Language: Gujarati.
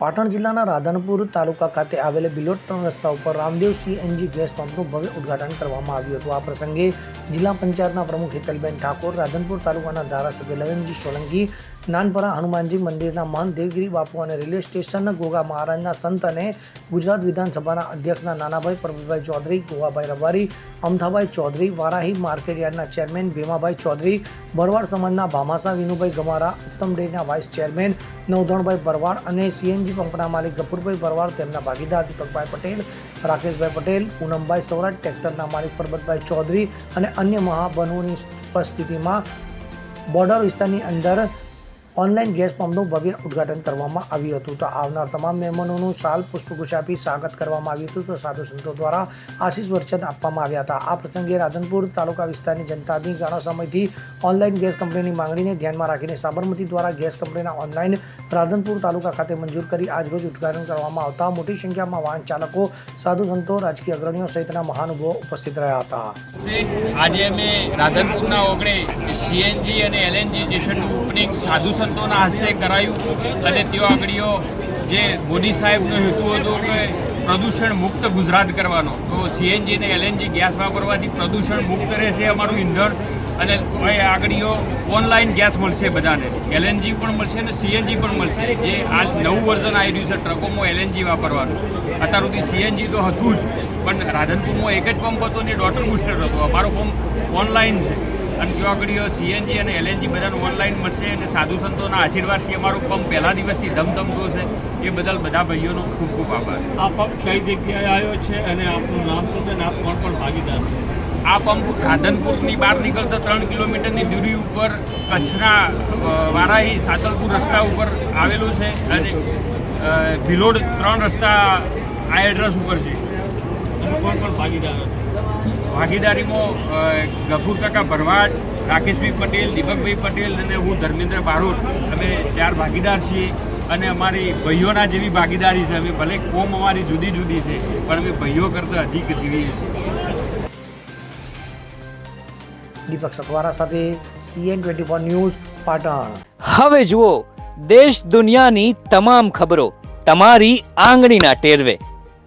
પાટણ જિલ્લાના રાધનપુર તાલુકા ખાતે આવેલ બિલોટ ત્રણ રસ્તા ઉપર રામદેવ સીએનજી ગેસ પંપનું ભવ્ય ઉદ્ઘાટન કરવામાં આવ્યું હતું. આ પ્રસંગે જિલ્લા પંચાયતના પ્રમુખ હેતલબેન ઠાકોર, રાધનપુર તાલુકાના ધારાસભ્ય લવનજી સોલંકી, નાનપરા હનુમાનજી મંદિરના મહંત દેવગીરી બાપુ અને રેલવે સ્ટેશન ગોગા મહારાજના સંત અને ગુજરાત વિધાનસભાના અધ્યક્ષના નાનાભાઈ પ્રભુભાઈ ચૌધરી, ગોવાભાઈ રબારી, અમથાભાઈ ચૌધરી, વારાહી માર્કેટયાર્ડના ચેરમેન ભીમાભાઈ ચૌધરી, બરવાડ સમાજના ભામાસા વિનુભાઈ ગમારા, ઉત્તમ ડેરીના વાઇસ ચેરમેન નવધણભાઈ ભરવાડ અને સીએનજી પંપના માલિક ગફુરભાઈ ભરવાડ, તેમના ભાગીદાર દીપકભાઈ પટેલ, રાકેશભાઈ પટેલ, પૂનમભાઈ સૌરાષ્ટ્ર ટ્રેક્ટરના માલિક પરબતભાઈ ચૌધરી અને અન્ય મહાબનોની ઉપસ્થિતિમાં બોર્ડર વિસ્તારની અંદર ઓનલાઈન ગેસ પંપનું ભવ્ય ઉદ્ઘાટન કરવામાં આવ્યું હતું. તો આવનાર તમામ મહેમાનોનું સાલ પુષ્પગુચ્છ આપી સ્વાગત કરવામાં આવ્યું હતું. તો સાધુ સંતો દ્વારા આશીષ વરચન આપવામાં આવ્યા હતા. આ પ્રસંગે રાધનપુર તાલુકા વિસ્તારની જનતાની ઘણા સમયથી ઓનલાઈન ગેસ કંપનીની માંગણીને ધ્યાનમાં રાખીને સાબરમતી દ્વારા ગેસ કંપનીના ઓનલાઈન રાધનપુર તાલુકા ખાતે મંજૂર કરી આજરોજ ઉદ્ઘાટન કરવામાં આવતા મોટી સંખ્યામાં વાહન ચાલકો, સાધુ સંતો, રાજકીય અગ્રણીઓ સહિતના મહાનુભાવો ઉપસ્થિત રહ્યા હતા. આજે અમે રાધનપુરના ઓગણે સીએનજી અને એલએનજી સ્ટેશનનું ઓપનિંગ સાધુ સંતોના હસ્તે કરાયું અને તેઓ આગળીઓ જે મોદી સાહેબનો હેતુ હતો કે પ્રદૂષણ મુક્ત ગુજરાત કરવાનો. તો સીએનજી અને એલએનજી ગેસ વાપરવાથી પ્રદૂષણ મુક્ત રહેશે અમારું ઈંધણ અને આગળીઓ ઓનલાઈન ગેસ મળશે બધાને. એલએનજી પણ મળશે અને સીએનજી પણ મળશે. જે આ નવું વર્ઝન આવી રહ્યું છે ટ્રકોમાં એલએનજી વાપરવાનું. અત્યાર સુધી સીએનજી તો હતું જ, પણ રાધનપુરમાં એક જ પંપ હતો ને ડોટર બુસ્ટર હતો. અમારો પંપ ઓનલાઈન છે. અને જો આગળ સીએનજી અને એલએનજી બધાનું ઓનલાઈન મળશે અને સાધુ સંતોના આશીર્વાદથી અમારો પંપ પહેલા દિવસથી ધમધમતો છે. એ બદલ બધા ભાઈઓનો ખૂબ ખૂબ આભાર. આ પંપ કઈ જગ્યાએ આવ્યો છે અને આપનું નામ શું છે અને આપ કોણ પણ ભાગીદાર છો? આ પંપ રાધનપુરની બહાર નીકળતા ત્રણ કિલોમીટરની દૂરી ઉપર કચ્છના વારાહી સાતલપુર રસ્તા ઉપર આવેલું છે અને ભિલોડ ત્રણ રસ્તા આ એડ્રેસ ઉપર છે. કોણ પણ ભાગીદાર હતો. ભાગીદારીમાં ગફુર કાકા ભરવાડ રાકેશભાઈ પટેલ દીપકભાઈ પટેલ અને હું ધર્મેન્દ્ર બારોટ. અમે ચાર ભાગીદાર છીએ અને અમારી ભાઈઓના જેવી ભાગીદારી છે. અમે ભલે કોમ અમારી જુદી જુદી છે પણ અમે ભાઈઓ કરતાં અધિક જીવીએ છીએ. દીપક સતવારા સાથે CN twenty four news Patan. હવે જુઓ દેશ દુનિયાની તમામ ખબરો તમારી આંગળીના ટેરવે.